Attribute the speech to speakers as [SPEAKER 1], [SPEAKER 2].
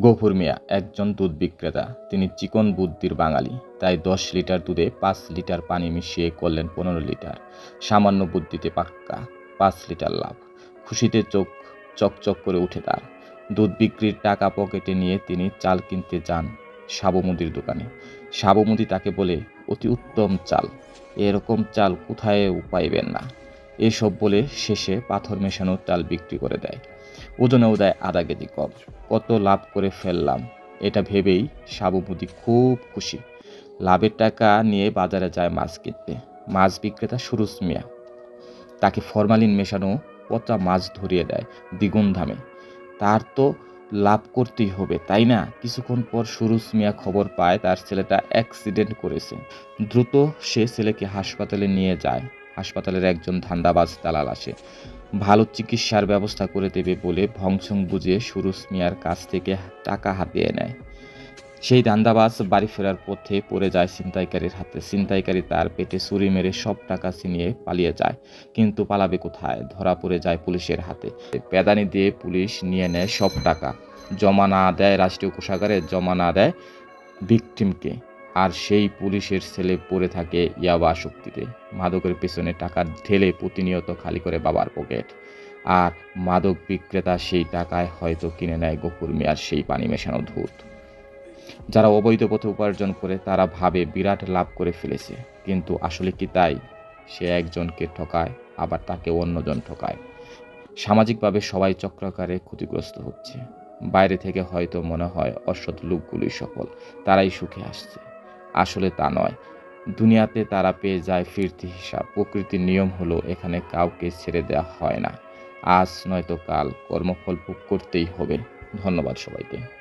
[SPEAKER 1] গফুর মিয়া, একজন দুধ বিক্রেতা। তিনি চিকন বুদ্ধির বাঙালি। তাই দশ লিটার দুধে পাঁচ লিটার পানি মিশিয়ে করলেন পনেরো লিটার। সামান্য বুদ্ধিতে পাক্কা পাঁচ লিটার লাভ। খুশিতে চোখ চকচক করে উঠে তার। দুধ বিক্রির টাকা পকেটে নিয়ে তিনি চাল কিনতে যান সাবুমুদির দোকানে। সাবুমুদি তাকে বলে, অতি উত্তম চাল। এরকম চাল কোথায় পাইবেন না? এসব বলে শেষে পাথর মেশানো চাল বিক্রি করে দেয়। ওজনেও দেয় আধা কেজি কম কত লাভ করে ফেললাম, এটা ভেবেই সাবুমুদি খুব খুশি। লাভের টাকা নিয়ে বাজারে যায় মাছ কিনতে। মাছ বিক্রেতা সুরুজ মিয়া। তাকে ফরমালিন মেশানো পচা মাছ ধরিয়ে দেয় দ্বিগুণ দামে। তার তো লাভ করতেই হবে, তাই না? কিছুক্ষণ পর সুরুজ মিয়া খবর পায় তার ছেলেটা অ্যাক্সিডেন্ট করেছে। দ্রুত সে ছেলেকে হাসপাতালে নিয়ে যায়। হাসপাতালের একজন ধান্দাবাজ দালাল আসে। ভালো চিকিৎসার ব্যবস্থা করে দেবে বলে ভংসং বুঝে সুরুজ মিয়ার কাছ থেকে টাকা হাতিয়ে নেয়। সেই দান্দাবাজ বাড়ি ফেরার পথে পড়ে যায় ছিনতাইকারীর হাতে। ছিনতাইকারী তার পেটে ছুরি মেরে সব টাকা ছিনিয়ে পালিয়ে যায়, কিন্তু পালাবে কোথায়? ধরা পড়ে যায় পুলিশের হাতে। পেদানি দিয়ে পুলিশ নিয়ে নেয় সব টাকা। জমা না দেয় রাষ্ট্রীয় কোষাগারে, জমা না দেয় ভিকটিমকে। আর সেই পুলিশের ছেলে পড়ে থাকে ইয়াবা শক্তিতে। মাদকের পেছনে টাকা ঢেলে প্রতিনিয়ত খালি করে বাবার পকেট। আর মাদক বিক্রেতা সেই টাকায় হয়তো কিনে নেয় গফুর মিয়ার সেই পানি মেশানো ধূত। যারা অবৈধ পথে উপার্জন করে, তারা ভাবে বিরাট লাভ করে ফেলেছে। কিন্তু আসলে কি তাই? সে একজনকে ঠকায়, আবার তাকে অন্যজন ঠকায়। সামাজিকভাবে সবাই চক্রাকারে ক্ষতিগ্রস্ত হচ্ছে। বাইরে থেকে হয়তো মনে হয় অসৎ লোকগুলোই সফল, তারাই সুখে আসছে। আসলে তা নয়। দুনিয়াতে তারা পেয়ে যায় ফিরতি হিসাব। প্রকৃতির নিয়ম হলো এখানে কাউকে ছেড়ে দেওয়া হয় না। আজ নয়তো কাল কর্মফল ভোগ করতেই হবে। ধন্যবাদ সবাইকে।